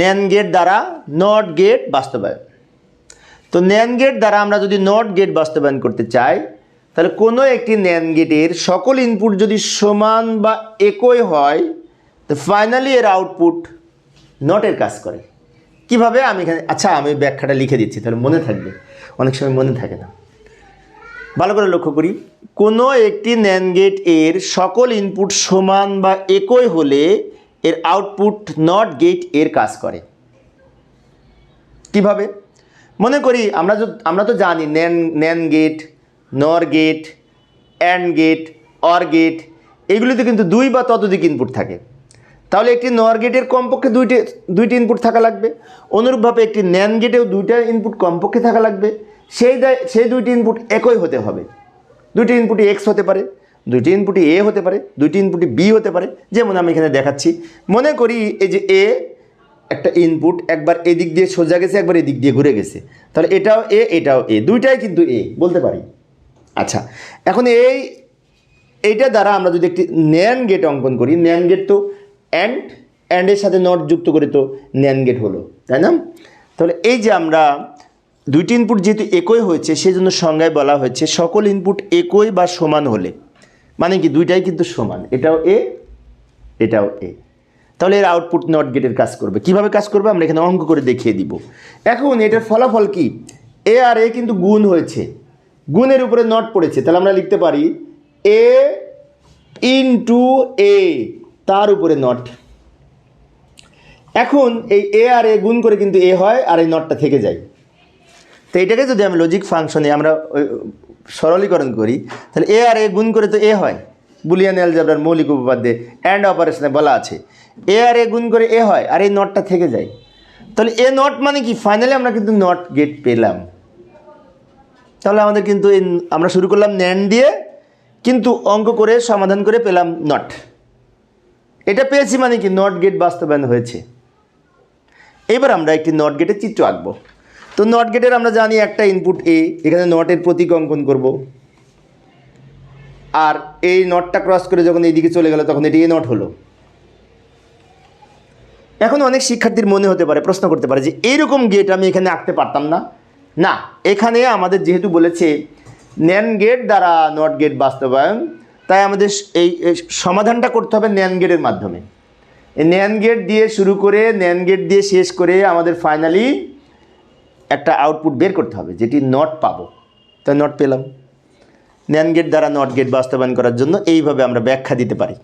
NAND gate দ্বারা not gate বাস্তবায়ন। তো ন্যান গেট দ্বারা আমরা যদি নট গেট বাস্তবায়ন করতে চাই, তাহলে কোনো একটি ন্যান গেটের সকল ইনপুট যদি সমান বা একই হয়, তো ফাইনালি এর আউটপুট নটের কাজ করে। কীভাবে? আমি এখানে আচ্ছা আমি ব্যাখ্যাটা লিখে দিচ্ছি, তাহলে মনে থাকবে। অনেক সময় মনে থাকে না। ভালো করে লক্ষ্য করি। কোনো একটি ন্যান গেটের সকল ইনপুট সমান বা একই হলে এর আউটপুট নট গেটের কাজ করে। কীভাবে? মনে করি আমরা আমরা তো জানি NAND NAND gate NOR gate and gate OR gate এগুলিতে কিন্তু দুই বা ততোধিক ইনপুট থাকে। তাহলে একটি নর গেটের কমপক্ষে দুইটি দুইটি ইনপুট থাকা লাগবে। অনুরূপভাবে একটি ন্যান গেটেও দুইটা ইনপুট কমপক্ষে থাকা লাগবে। সেই সেই দুইটি ইনপুট একই হতে হবে। দুইটি ইনপুটই এক্স হতে পারে। দুইটি ইনপুটই এ হতে পারে, দুইটি ইনপুটই বি হতে পারে, যেমন আমি এখানে দেখাচ্ছি। মনে করি এই যে এ একটা ইনপুট একবার এদিক দিয়ে সোজা গেছে, একবার এদিক দিয়ে ঘুরে গেছে। তাহলে এটাও এ এটাও এ দুইটাই কিন্তু এ বলতে পারি। আচ্ছা এখন এই, এইটা দ্বারা আমরা যদি একটি ন্যান গেট অঙ্কন করি ন্যান গেট তো অ্যান্ড অ্যান্ডের সাথে নট যুক্ত করে তো ন্যান গেট হলো, তাই না? তাহলে এই যে আমরা দুইটি ইনপুট যেহেতু একই হয়েছে সেই জন্য সংজ্ঞায় বলা হয়েছে, সকল ইনপুট একই বা সমান হলে। মানে কি দুইটাই কিন্তু সমান। এটাও এ এটাও এ তাহলে এর আউটপুট নট গেটের কাজ করবে। কীভাবে কাজ করবে? আমরা এখানে অঙ্ক করে দেখিয়ে দিব। এখন এটার ফলাফল কি? এ আর এ কিন্তু গুণ হয়েছে। গুণের উপরে নট পড়েছে। তাহলে আমরা লিখতে পারি এ ইনটু এ তার উপরে নট এখন এই এ আর এ গুণ করে কিন্তু এ হয় আর এই নটটা থেকে যায়। তো এটাকে যদি আমি লজিক ফাংশনে আমরা সরলীকরণ করি, তাহলে এ আর এ গুণ করে তো এ হয়। বুলিয়ান অ্যালজাবরার মৌলিক উপপাদ্যে অ্যান্ড অপারেশনে বলা আছে। এ আর এ গুণ করে এ হয় আর এই নটটা থেকে যায়। তাহলে এ নট মানে কি? ফাইনালি আমরা কিন্তু নট গেট পেলাম। তাহলে আমাদের কিন্তু এই আমরা শুরু করলাম ন্যান দিয়ে, কিন্তু অঙ্ক করে, সমাধান করে পেলাম নট। এটা পেয়েছি মানে কি? নট গেট বাস্তবায়ন হয়েছে। এবার আমরা একটি নট গেটের চিত্র আঁকবো। তো নট গেটের আমরা জানি একটা ইনপুট এ এখানে নটের প্রতীক অঙ্কন করব। আর এই নটটা ক্রস করে যখন এইদিকে চলে গেল, তখন এটি এ নট হলো। এখন অনেক শিক্ষার্থীর মনে হতে পারে, প্রশ্ন করতে পারে যে এইরকম গেট আমি এখানে আঁকতে পারতাম না। না, এখানে আমাদের যেহেতু বলেছে ন্যান গেট দ্বারা নট গেট বাস্তবায়ন, তাই আমাদের এই সমাধানটা করতে হবে ন্যান গেটের মাধ্যমে। ন্যান গেট দিয়ে শুরু করে ন্যান গেট দিয়ে শেষ করে আমাদের ফাইনালি একটা আউটপুট বের করতে হবে, যেটি নট পাবো। তাই নট পেলাম। ন্যান গেট দ্বারা নট গেট বাস্তবায়ন করার জন্য এইভাবে আমরা ব্যাখ্যা দিতে পারি।